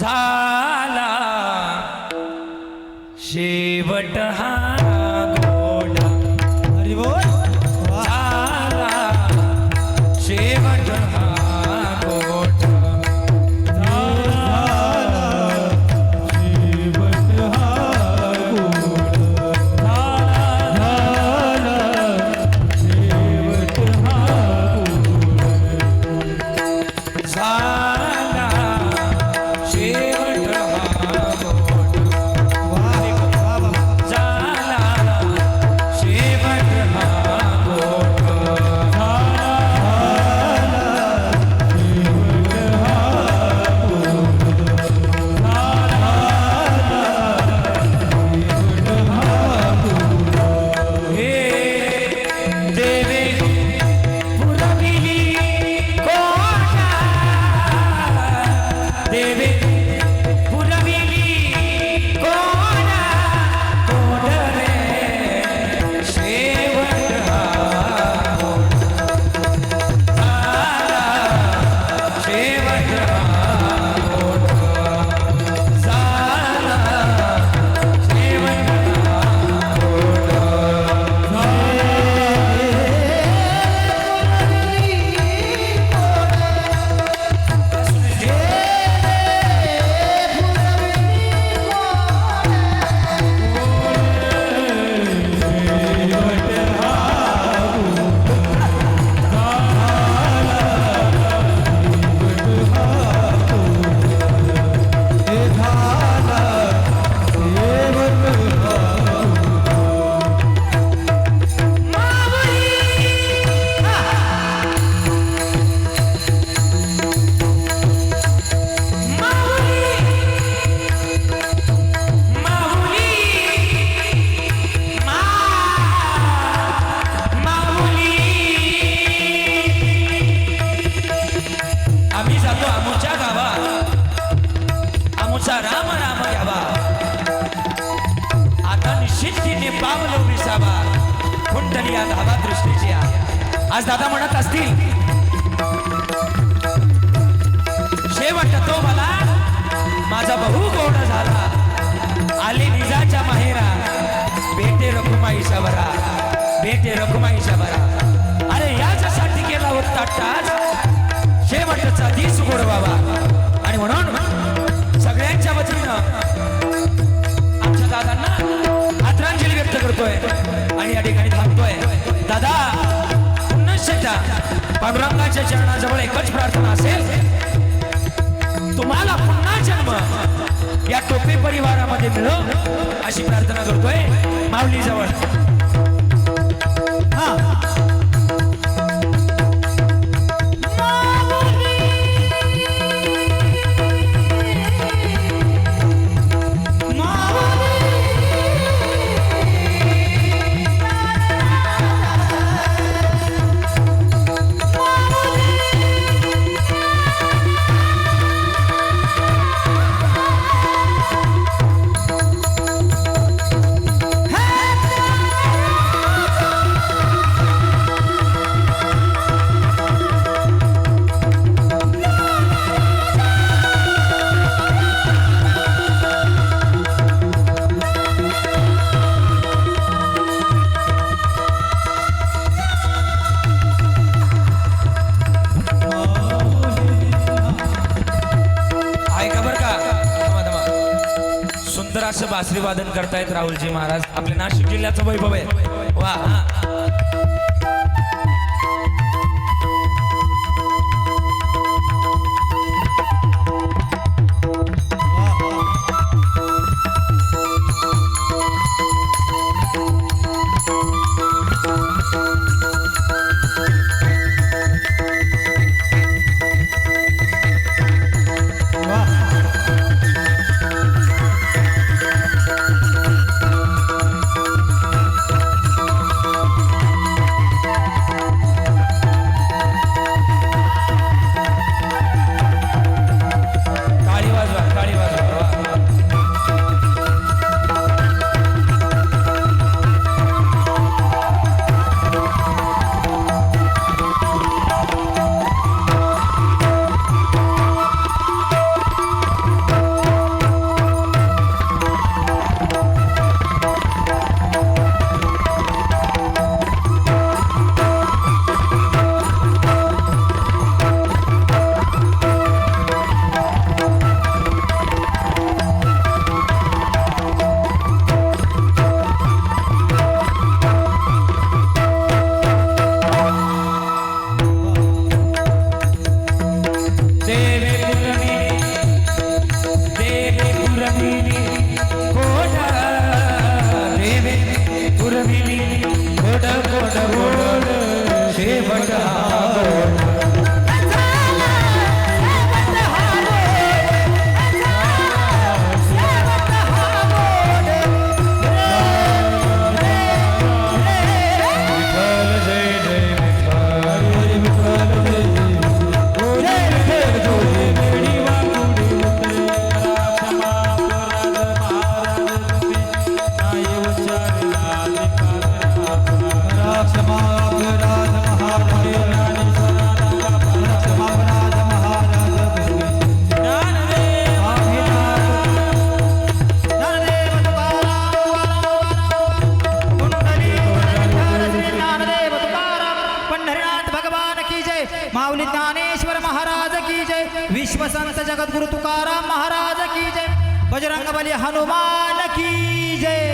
झाला. शेवट हा शेवट या दादा दृष्टीची आज दादा म्हणत असतील शेवट तो मला माझा बहु गोड झाला. आले निजाच्या माहेरा. भेटे रखुमाईच्या बरा भेटे रखुमाईच्या बरा अरे याच्यासाठी केला होता टाच. शेवटचा दिस गोड बाबा आणि म्हणून सगळ्यांच्या वतीनं आमच्या दादांना आदरांजली व्यक्त करतोय आणि या ठिकाणी थांबतोय. दादा पुन्हा पांडुरंगाच्या चरणाजवळ एकच प्रार्थना असेल. तुम्हाला पुन्हा जन्म या टोपे परिवारामध्ये मिळो अशी प्रार्थना करतोय माऊली सुंदर असं बासरी वादन करतायत राहुलजी महाराज आपल्या नाशिक जिल्ह्याचं वैभव आहे वा हा. वा जय विश्वसंत जगद्गुरु तुकाराम महाराज की जय. बजरंग बली हनुमान की जय.